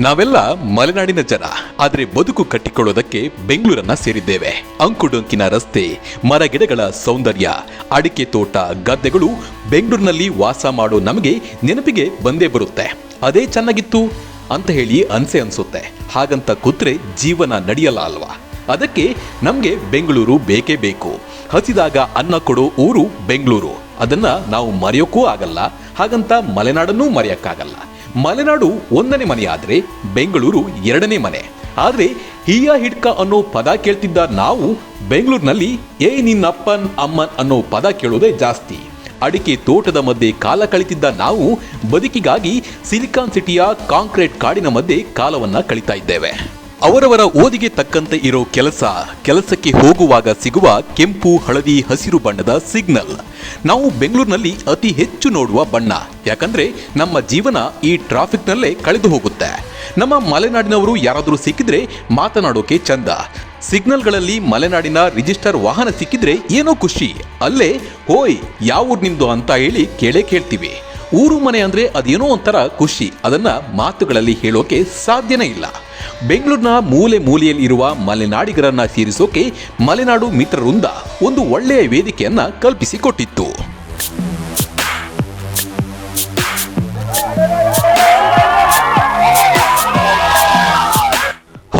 ನಾವೆಲ್ಲ ಮಲೆನಾಡಿನ ಜನ, ಆದರೆ ಬದುಕು ಕಟ್ಟಿಕೊಳ್ಳೋದಕ್ಕೆ ಬೆಂಗಳೂರನ್ನ ಸೇರಿದ್ದೇವೆ. ಅಂಕುಡೊಂಕಿನ ರಸ್ತೆ ಮರಗಿಡಗಳ ಸೌಂದರ್ಯ, ಅಡಿಕೆ ತೋಟ, ಗದ್ದೆಗಳು ಬೆಂಗಳೂರಿನಲ್ಲಿ ವಾಸ ಮಾಡೋ ನಮಗೆ ನೆನಪಿಗೆ ಬಂದೇ ಬರುತ್ತೆ. ಅದೇ ಚೆನ್ನಾಗಿತ್ತು ಅಂತ ಹೇಳಿ ಅನ್ಸೆ ಅನ್ಸುತ್ತೆ. ಹಾಗಂತ ಕೂತ್ರೆ ಜೀವನ ನಡೆಯಲ್ಲ ಅಲ್ವಾ? ಅದಕ್ಕೆ ನಮಗೆ ಬೆಂಗಳೂರು ಬೇಕೇ ಬೇಕು. ಹಸಿದಾಗ ಅನ್ನ ಕೊಡೋ ಊರು ಬೆಂಗಳೂರು. ಅದನ್ನ ನಾವು ಮರೆಯೋಕ್ಕೂ ಆಗಲ್ಲ. ಹಾಗಂತ ಮಲೆನಾಡನ್ನೂ ಮರೆಯಕ್ಕಾಗಲ್ಲ. ಮಲೆನಾಡು ಒಂದನೇ ಮನೆ ಆದ್ರೆ ಬೆಂಗಳೂರು ಎರಡನೇ ಮನೆ. ಆದ್ರೆ ಹಿಯ ಹಿಡ್ಕ ಅನ್ನೋ ಪದ ಕೇಳ್ತಿದ್ದ ನಾವು ಬೆಂಗಳೂರಿನಲ್ಲಿ ಏ ನಿನ್ನಪ್ಪನ್ ಅಮ್ಮನ್ ಅನ್ನೋ ಪದ ಕೇಳೋದೇ ಜಾಸ್ತಿ. ಅಡಿಕೆ ತೋಟದ ಮಧ್ಯೆ ಕಾಲ ಕಳಿತಿದ್ದ ನಾವು ಬದುಕಿಗಾಗಿ ಸಿಲಿಕಾನ್ ಸಿಟಿಯ ಕಾಂಕ್ರೀಟ್ ಕಾಡಿನ ಮಧ್ಯೆ ಕಾಲವನ್ನ ಕಳಿತಾ ಇದ್ದೇವೆ. ಅವರವರ ಓದಿಗೆ ತಕ್ಕಂತೆ ಇರೋ ಕೆಲಸ, ಕೆಲಸಕ್ಕೆ ಹೋಗುವಾಗ ಸಿಗುವ ಕೆಂಪು, ಹಳದಿ, ಹಸಿರು ಬಣ್ಣದ ಸಿಗ್ನಲ್. ನಾವು ಬೆಂಗಳೂರಿನಲ್ಲಿ ಅತಿ ಹೆಚ್ಚು ನೋಡುವ ಬಣ್ಣ. ಯಾಕಂದ್ರೆ ನಮ್ಮ ಜೀವನ ಈ ಟ್ರಾಫಿಕ್ನಲ್ಲೇ ಕಳೆದು ಹೋಗುತ್ತೆ. ನಮ್ಮ ಮಲೆನಾಡಿನವರು ಯಾರಾದರೂ ಸಿಕ್ಕಿದ್ರೆ ಮಾತನಾಡೋಕೆ ಚಂದ. ಸಿಗ್ನಲ್ಗಳಲ್ಲಿ ಮಲೆನಾಡಿನ ರಿಜಿಸ್ಟರ್ ವಾಹನ ಸಿಕ್ಕಿದ್ರೆ ಏನೋ ಖುಷಿ. ಅಲ್ಲೇ, ಹೋಯ್ ಯಾವ ನಿಮ್ದು ಅಂತ ಹೇಳಿ ಕೇಳೇ ಕೇಳ್ತೀವಿ. ಊರು ಮನೆ ಅಂದ್ರೆ ಅದೇನೋ ಒಂಥರ ಖುಷಿ. ಅದನ್ನ ಮಾತುಗಳಲ್ಲಿ ಹೇಳೋಕೆ ಸಾಧ್ಯನೇ ಇಲ್ಲ. ಬೆಂಗಳೂರಿನ ಮೂಲೆ ಮೂಲೆಯಲ್ಲಿರುವ ಮಲೆನಾಡಿಗರನ್ನ ಸೇರಿಸೋಕೆ ಮಲೆನಾಡು ಮಿತ್ರವೃಂದ ಒಂದು ಒಳ್ಳೆಯ ವೇದಿಕೆಯನ್ನು ಕಲ್ಪಿಸಿಕೊಟ್ಟಿತ್ತು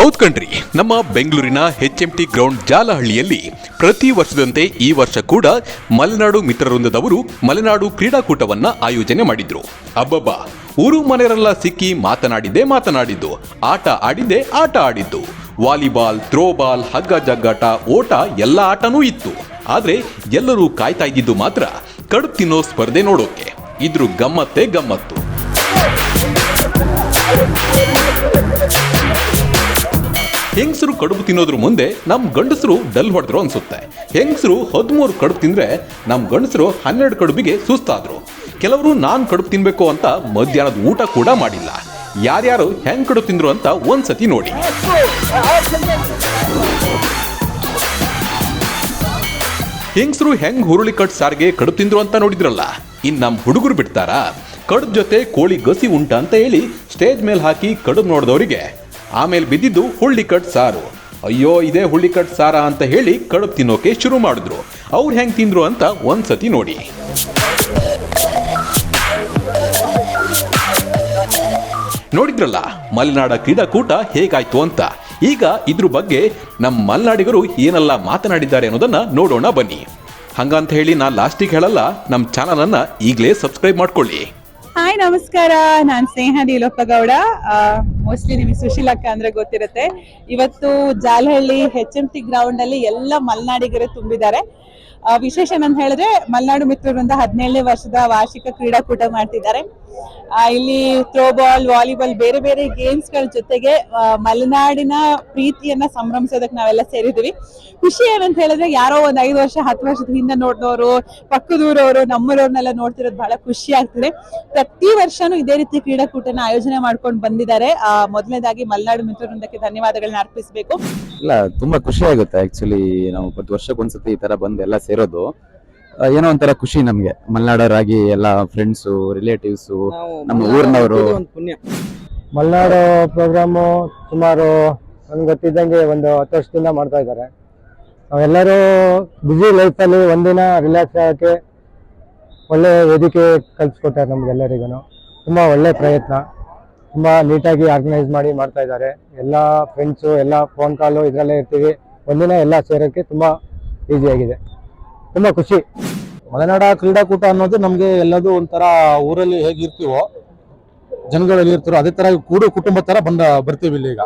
ಹೌದ್ ಕಣ್ರಿ. ನಮ್ಮ ಬೆಂಗಳೂರಿನ ಎಚ್ ಎಂ ಟಿ ಗ್ರೌಂಡ್ ಜಾಲಹಳ್ಳಿಯಲ್ಲಿ ಪ್ರತಿ ವರ್ಷದಂತೆ ಈ ವರ್ಷ ಕೂಡ ಮಲೆನಾಡು ಮಿತ್ರವೃಂದದವರು ಮಲೆನಾಡು ಕ್ರೀಡಾಕೂಟವನ್ನ ಆಯೋಜನೆ ಮಾಡಿದ್ರು. ಅಬ್ಬಬ್ಬ, ಊರು ಮನೆಯರೆಲ್ಲ ಸಿಕ್ಕಿ ಮಾತನಾಡಿದ್ದೆ ಮಾತನಾಡಿದ್ದು, ಆಟ ಆಡಿದ್ದೆ ಆಟ ಆಡಿದ್ದು. ವಾಲಿಬಾಲ್, ಥ್ರೋಬಾಲ್ ಹಗ್ಗ ಜಗ್ಗಾಟ ಓಟ ಎಲ್ಲ ಆಟನೂ ಇತ್ತು. ಆದ್ರೆ ಎಲ್ಲರೂ ಕಾಯ್ತಾ ಇದ್ದಿದ್ದು ಮಾತ್ರ ಕಡು ತಿನ್ನೋ ಸ್ಪರ್ಧೆ ನೋಡೋಕೆ. ಇದ್ರು ಗಮ್ಮತ್ತೇ ಗಮ್ಮತ್ತು. ಹೆಂಗಸರು ಕಡುಬು ತಿನ್ನೋದ್ರ ಮುಂದೆ ನಮ್ಮ ಗಂಡಸರು ಡಲ್ ಹೊಡೆದ್ರು ಅನ್ಸುತ್ತೆ. ಹೆಂಗಸರು ಹದಿಮೂರು ಕಡುಬು ತಿಂದ್ರೆ ನಮ್ಮ ಗಂಡಸರು ಹನ್ನೆರಡು ಕಡುಬಿಗೆ ಸುಸ್ತಾದ್ರು. ಕೆಲವರು ನಾನು ಕಡುಬು ತಿನ್ಬೇಕು ಅಂತ ಮಧ್ಯಾಹ್ನದ ಊಟ ಕೂಡ ಮಾಡಿಲ್ಲ. ಯಾರ್ಯಾರು ಹೆಂಗ್ ಕಡುಬು ತಿಂದ್ರು ಅಂತ ಒಂದ್ಸತಿ ನೋಡಿ. ಹೆಂಗಸರು ಹೆಂಗ್ ಹುರುಳಿ ಕಟ್ ಸಾರಿಗೆ ಕಡುಬು ತಿಂದ್ರು ಅಂತ ನೋಡಿದ್ರಲ್ಲ? ಇನ್ ನಮ್ಮ ಹುಡುಗರು ಬಿಡ್ತಾರಾ? ಕಡುಬು ಜೊತೆ ಕೋಳಿ ಗಸಿ ಉಂಟ ಅಂತ ಹೇಳಿ ಸ್ಟೇಜ್ ಮೇಲೆ ಹಾಕಿ ಕಡುಬು ನೋಡಿದವರಿಗೆ ಆಮೇಲೆ ಬಿದ್ದಿದ್ದು ಹುಳ್ಳಿ ಕಟ್ ಸಾರು. ಅಯ್ಯೋ, ಇದೇ ಹುಳ್ಳಿ ಕಟ್ ಸಾರ ಅಂತ ಹೇಳಿ ಕಡುಬು ತಿನ್ನೋಕೆ ಶುರು ಮಾಡಿದ್ರು. ಅವ್ರು ಹೆಂಗ್ ತಿಂದ್ರು ಅಂತ ಒಂದ್ಸತಿ ನೋಡಿ. ನೋಡಿದ್ರಲ್ಲ, ಮಲೆನಾಡ ಕ್ರೀಡಾಕೂಟ ಹೇಗಾಯ್ತು ಅಂತ. ಈಗ ಇದ್ರ ಬಗ್ಗೆ ನಮ್ಮ ಮಲೆನಾಡಿಗರು ಏನೆಲ್ಲ ಮಾತನಾಡಿದ್ದಾರೆ ಅನ್ನೋದನ್ನ ನೋಡೋಣ ಬನ್ನಿ. ಹಂಗಂತ ಹೇಳಿ ನಾ ಲಾಸ್ಟಿಗೆ ಹೇಳಲ್ಲ ನಮ್ಮ ಚಾನಲ್ ಅನ್ನ ಈಗಲೇ ಸಬ್ಸ್ಕ್ರೈಬ್ ಮಾಡ್ಕೊಳ್ಳಿ. ಹಾಯ್, ನಮಸ್ಕಾರ. ನಾನ್ ಸ್ನೇಹ ನೀಲಪ್ಪ ಗೌಡ ಮೋಸ್ಟ್ಲಿ ನಿಮಗೆ ಸುಶೀಲಕ್ಕ ಅಂದ್ರೆ ಗೊತ್ತಿರುತ್ತೆ. ಇವತ್ತು Jalahalli H M T ground ಅಲ್ಲಿ ಎಲ್ಲ ಮಲ್ನಾಡಿಗರೇ ತುಂಬಿದ್ದಾರೆ. ವಿಶೇಷ ಏನಂತ ಹೇಳಿದ್ರೆ ಮಲೆನಾಡು ಮಿತ್ರರಿಂದ ಹದಿನೇಳನೇ ವರ್ಷದ ವಾರ್ಷಿಕ ಕ್ರೀಡಾಕೂಟ ಮಾಡ್ತಿದ್ದಾರೆ. ಇಲ್ಲಿ ಥ್ರೋಬಾಲ್ ವಾಲಿಬಾಲ್ ಬೇರೆ ಬೇರೆ ಗೇಮ್ಸ್ಗಳ ಜೊತೆಗೆ ಮಲೆನಾಡಿನ ಪ್ರೀತಿಯನ್ನ ಸಂಭ್ರಮಿಸೋದಕ್ಕೆ ನಾವೆಲ್ಲ ಸೇರಿದೀವಿ ಖುಷಿ ಏನಂತ ಹೇಳಿದ್ರೆ ಯಾರೋ ಒಂದ್ ಐದು ವರ್ಷ, ಹತ್ತು ವರ್ಷದ ಹಿಂದೆ ನೋಡಿದವರು, ಪಕ್ಕದೂರವರು, ನಮ್ಮೂರವ್ರನ್ನೆಲ್ಲ ನೋಡ್ತಿರೋದು ಬಹಳ ಖುಷಿ ಆಗ್ತಿದೆ. ಪ್ರತಿ ವರ್ಷನೂ ಇದೇ ರೀತಿ ಕ್ರೀಡಾಕೂಟನ ಆಯೋಜನೆ ಮಾಡ್ಕೊಂಡು ಬಂದಿದ್ದಾರೆ. ಮೊದಲನೇದಾಗಿ ಮಲೆನಾಡು ಮಿತ್ರವೃಂದಕ್ಕೆ ಧನ್ಯವಾದಗಳನ್ನ ಅರ್ಪಿಸಬೇಕು. ಇಲ್ಲ ತುಂಬಾ ಖುಷಿ ಆಗುತ್ತೆ. ಆಕ್ಚುಲಿ ನಾವು ಪ್ರತಿ ವರ್ಷಕ್ಕೊಂದ್ಸತಿ ಈ ತರ ಬಂದು ಎಲ್ಲ ಸೇರೋದು. ಆ, ಏನೋ ಒಂಥರ ಖುಷಿ ನಮ್ಗೆ. ಮಲೆನಾಡರಾಗಿ ಎಲ್ಲ ಫ್ರೆಂಡ್ಸು ರಿಲೇಟಿವ್ಸ್ ನಮ್ಮ ಊರಿನವರು. ಮಲೆನಾಡು ಪ್ರೋಗ್ರಾಮು ಸುಮಾರು ನನ್ಗೆ ಗೊತ್ತಿದ್ದಂಗೆ ಒಂದು ಹತ್ತು ವರ್ಷದಿಂದ ಮಾಡ್ತಾ ಇದ್ದಾರೆ. ನಾವೆಲ್ಲರೂ ಬ್ಯುಸಿ ಲೈಫಲ್ಲಿ ಒಂದಿನ ರಿಲ್ಯಾಕ್ಸ್ ಆಗೋಕ್ಕೆ ಒಳ್ಳೆ ವೇದಿಕೆ ಕಲ್ಸ್ಕೊಟ್ಟಾರೆ ನಮ್ಗೆಲ್ಲರಿಗೂ ತುಂಬ ಒಳ್ಳೆ ಪ್ರಯತ್ನ. ತುಂಬ ನೀಟಾಗಿ ಆರ್ಗನೈಸ್ ಮಾಡಿ ಮಾಡ್ತಾ ಇದ್ದಾರೆ. ಎಲ್ಲ ಫ್ರೆಂಡ್ಸು ಎಲ್ಲ ಫೋನ್ ಕಾಲು ಇದರಲ್ಲೇ ಇರ್ತೀವಿ. ಒಂದಿನ ಎಲ್ಲ ಸೇರೋಕ್ಕೆ ತುಂಬ ಆಗಿದೆ. ತುಂಬ ಖುಷಿ. ಮಲೆನಾಡ ಕ್ರೀಡಾಕೂಟ ಅನ್ನೋದು ನಮಗೆ ಎಲ್ಲದೂ ಒಂಥರ ಊರಲ್ಲಿ ಹೇಗಿರ್ತೀವೋ ಜನಗಳಲ್ಲಿ ಎಲ್ಲಿರ್ತಾರೋ ಅದೇ ತರ ಕೂಡು ಕುಟುಂಬ ತರ ಬಂದ, ಬರ್ತೀವಿ ಇಲ್ಲಿ ಈಗ.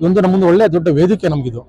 ಇದೊಂದು ನಮ್ಮೊಂದು ಒಳ್ಳೆ ದೊಡ್ಡ ವೇದಿಕೆ ನಮ್ಗಿದು.